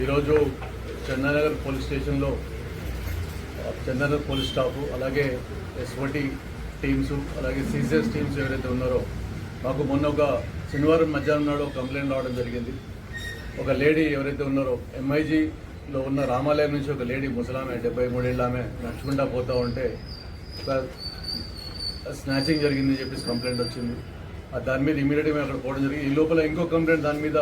ఈరోజు చందానగర్ పోలీస్ స్టేషన్లో Chandanagar police staff అలాగే ఎస్ఓటి టీమ్స్ అలాగే సీసీఎస్ టీమ్స్ ఎవరైతే ఉన్నారో మాకు మొన్న ఒక శనివారం మధ్యాహ్నం నాడు ఒక కంప్లైంట్ రావడం జరిగింది. ఒక లేడీ ఎవరైతే ఉన్నారో ఎంఐజీలో ఉన్న రామాలయం నుంచి ఒక లేడీ ముసలామె డెబ్బై మూడేళ్ళ ఆమె నడుచుకుంటా పోతూ ఉంటే ఒక స్నాచింగ్ జరిగిందని చెప్పేసి కంప్లైంట్ వచ్చింది. దాని మీద ఇమీడియట్గా మేము అక్కడ పోవడం జరిగింది. ఈ లోపల ఇంకో కంప్లైంట్ దాని మీద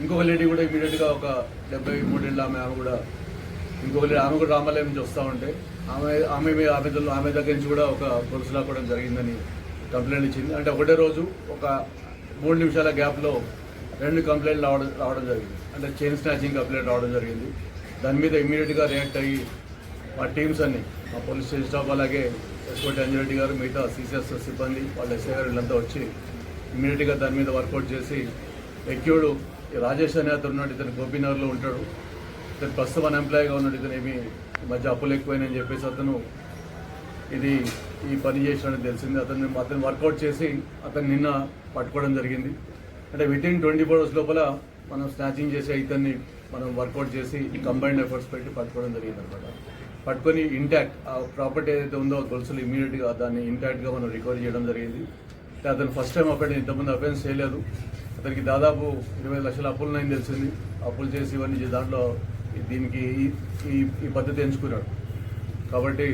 ఇంకొక లేడీ కూడా ఇమీడియట్గా ఒక డెబ్బై మూడేళ్ళ ఆమె ఆమె కూడా ఇంకొక లేడీ ఆమె కూడా రామాలయం నుంచి వస్తూ ఉంటే ఆమె ఆమె ఆమె ఆమె దగ్గర నుంచి కూడా ఒక గొలుసు లాక్కోవడం జరిగిందని కంప్లైంట్ ఇచ్చింది. అంటే ఒకటే రోజు ఒక మూడు నిమిషాల గ్యాప్లో రెండు కంప్లైంట్లు రావడం రావడం జరిగింది. అంటే చైన్ స్నాచింగ్ కంప్లైంట్ రావడం జరిగింది. దాని మీద ఇమీడియట్గా రియాక్ట్ అయ్యి మా టీమ్స్ అన్ని మా పోలీస్ స్టేషన్ స్టాఫ్ అలాగే ఎస్కోటి అంజరెడ్డి గారు మిగతా సీసీఎస్ సిబ్బంది వాళ్ళ ఎస్ఐ గారు వీళ్ళంతా వచ్చి ఇమీడియట్గా దాని మీద వర్కౌట్ చేసి ఎక్యూడు రాజేష్ అనే అతను ఉన్నాడు ఇతను గోపీనగర్లో ఉంటాడు. ఇతను ప్రస్తుతం అన్ఎంప్లాయ్గా ఉన్నాడు ఇతను ఏమి మధ్య అప్పులు ఎక్కువైనాయని చెప్పేసి అతను ఇది ఈ పని చేసినట్టు తెలిసింది. అతను అతను వర్కౌట్ చేసి అతను నిన్న పట్టుకోవడం జరిగింది. అంటే within twenty four hours లోపల మనం స్నాచింగ్ చేసే ఇతన్ని మనం వర్కౌట్ చేసి కంబైన్డ్ ఎఫర్ట్స్ పెట్టి పట్టుకోవడం జరిగింది అనమాట పట్టుకొని ఇంటాక్ట్ ఆ ప్రాపర్టీ ఏదైతే ఉందో గొలుసులు ఇమీడియట్గా దాన్ని ఇంటాక్ట్గా మనం రికవర్ చేయడం జరిగింది. అతను ఫస్ట్ టైం అక్కడ ఇంతకుముందు అఫెన్స్ చేయలేదు. అతనికి దాదాపు ఇరవై లక్షల అప్పులు ఉన్నాయని తెలిసింది. అప్పులు చేసి ఇవన్నీ దాంట్లో దీనికి ఈ- ఈ ఈ పద్ధతి ఎంచుకున్నాడు. కాబట్టి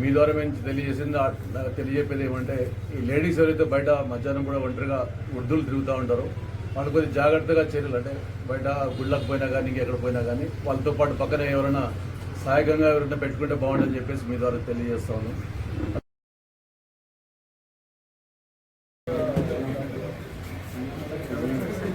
మీ ద్వారా మేము తెలియజేసింది నాకు తెలియజేపేది ఏమంటే ఈ లేడీస్ ఎవరైతే బయట మధ్యాహ్నం కూడా ఒంటరిగా వృద్ధులు తిరుగుతూ ఉంటారో వాళ్ళు కొద్దిగా జాగ్రత్తగా చర్యలు అంటే బయట గుళ్ళకు పోయినా కానీ ఇంకెక్కడ పోయినా కానీ వాళ్ళతో పాటు పక్కన ఎవరైనా సహాయకంగా ఎవరైనా పెట్టుకుంటే బాగుంటుందని చెప్పేసి మీ ద్వారా తెలియజేస్తాను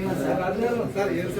No, no, no.